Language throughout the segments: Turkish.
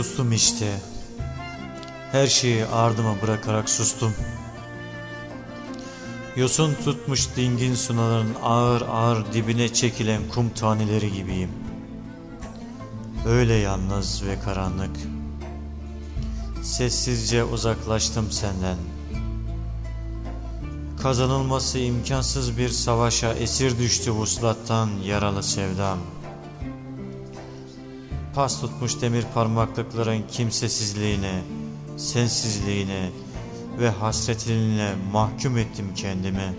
Sustum işte. Her şeyi ardıma bırakarak sustum. Yosun tutmuş dingin sunaların ağır ağır dibine çekilen kum taneleri gibiyim. Öyle yalnız ve karanlık. Sessizce uzaklaştım senden. Kazanılması imkansız bir savaşa esir düştü vuslattan yaralı sevdam. Pas tutmuş demir parmaklıkların kimsesizliğine, sensizliğine ve hasretliğine mahkum ettim kendimi.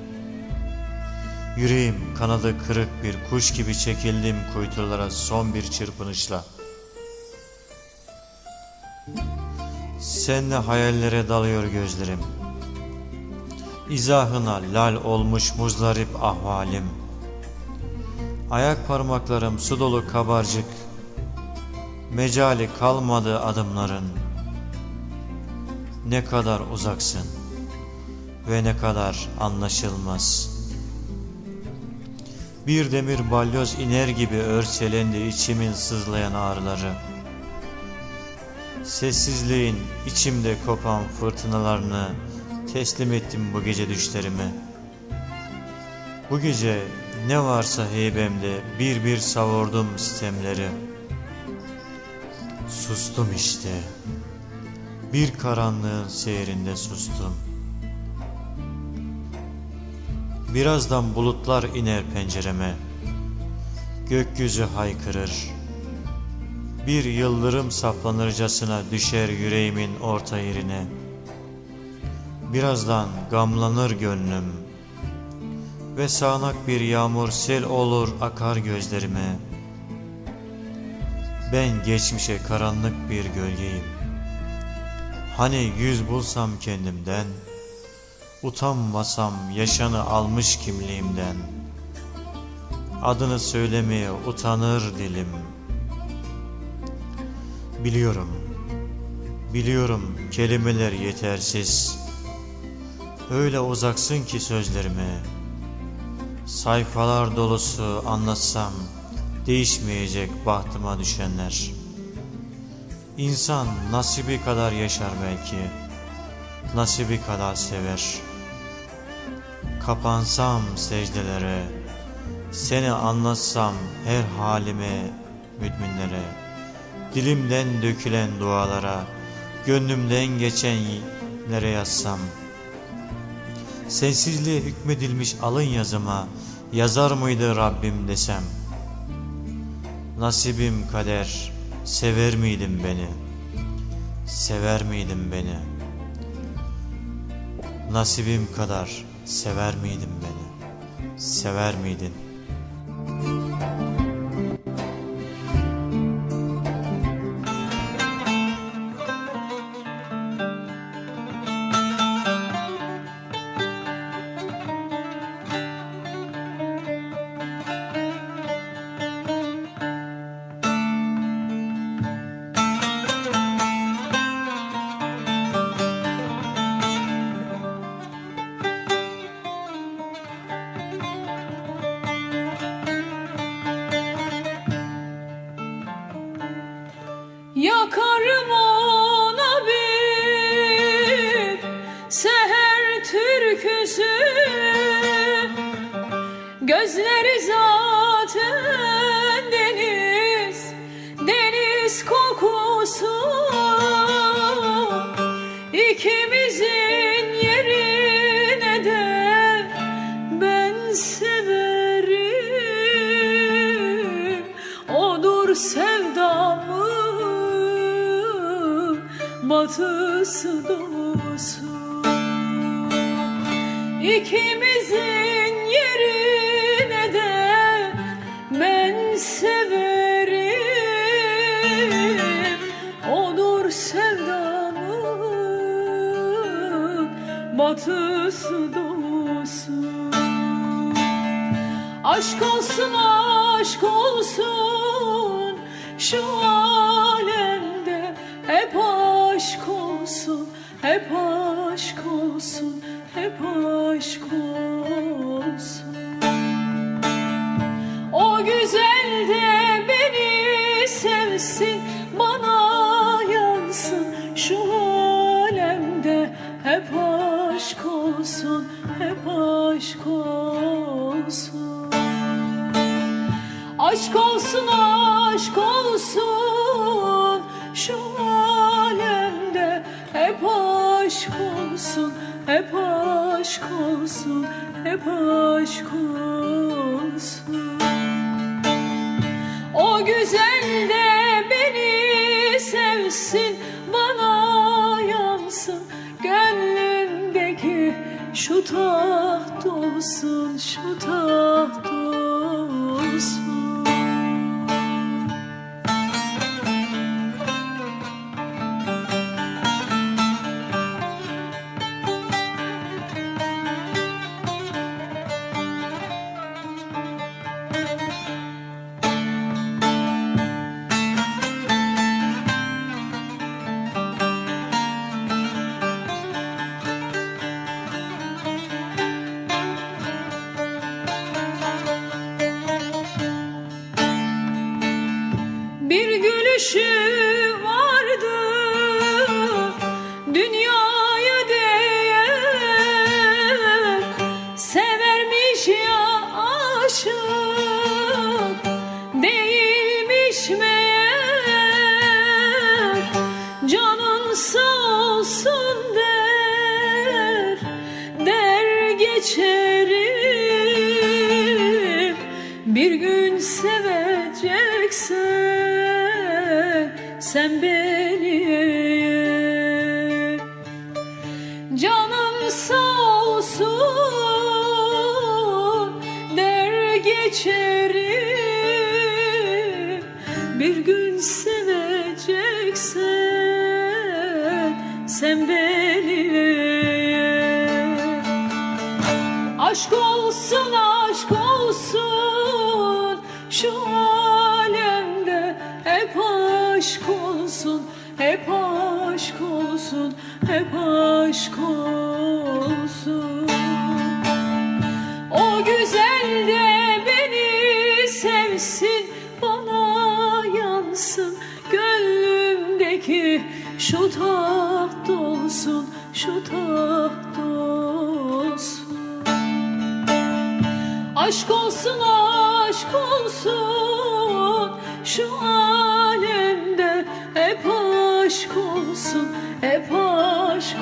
Yüreğim kanadı kırık bir kuş gibi çekildim kuytulara son bir çırpınışla. Senle hayallere dalıyor gözlerim. İzahına lal olmuş muzdarip ahvalim. Ayak parmaklarım su dolu kabarcık. Mecali kalmadı adımların. Ne kadar uzaksın ve ne kadar anlaşılmaz. Bir demir balyoz iner gibi örselendi içimin sızlayan ağrıları. Sessizliğin içimde kopan fırtınalarını teslim ettim bu gece düşlerimi. Bu gece ne varsa heybemde bir bir savurdum sistemleri. Sustum işte. Bir karanlığın seyrinde sustum. Birazdan bulutlar iner pencereme. Gökyüzü haykırır. Bir yıldırım saplanırcasına düşer yüreğimin orta yerine. Birazdan gamlanır gönlüm. Ve sağanak bir yağmur sel olur akar gözlerime. Ben geçmişe karanlık bir gölgeyim. Hani yüz bulsam kendimden, utanmasam yaşanı almış kimliğimden. Adını söylemeye utanır dilim. Biliyorum, biliyorum kelimeler yetersiz. Öyle uzaksın ki sözlerime. Sayfalar dolusu anlatsam değişmeyecek bahtıma düşenler. İnsan nasibi kadar yaşar belki, nasibi kadar sever. Kapansam secdelere, seni anlatsam her halime, müdminlere, dilimden dökülen dualara, gönlümden geçenlere yazsam, sensizliğe hükmedilmiş alın yazıma, yazar mıydı Rabbim desem, Nasibim kader, sever miydin beni? Sever miydin beni? Nasibim kadar sever miydin beni? Sever miydin? Yakarım ona bir seher türküsü. Gözleri zaten deniz, deniz kokusu. İkimizin yerine de ben severim. Odur sevdamın batısı doğusu. İkimizin yerine de ben severim. Odur sevdamın batısı doğusu. Aşk olsun aşk olsun şu alemde hep olsun hep aşk olsun hep aşk olsun. O güzel olsun, hep aşk olsun. O güzel de beni sevsin, bana yansın, gönlümdeki şu taht olsun, şu taht gülüşü vardı. Dünyaya değer Severmiş ya aşık değilmiş meğer. Canın sağ olsun der der geçerim sen beni Canım sağ olsun der geçerim. Bir gün seveceksen sen beni. Aşk olsun aşk aşk olsun hep aşk olsun hep aşk olsun. O güzel de beni sevsin bana yansın gönlümdeki şu taht olsun şu taht olsun. Aşk olsun aşk olsun şu alemde hep aşk olsun hep aşk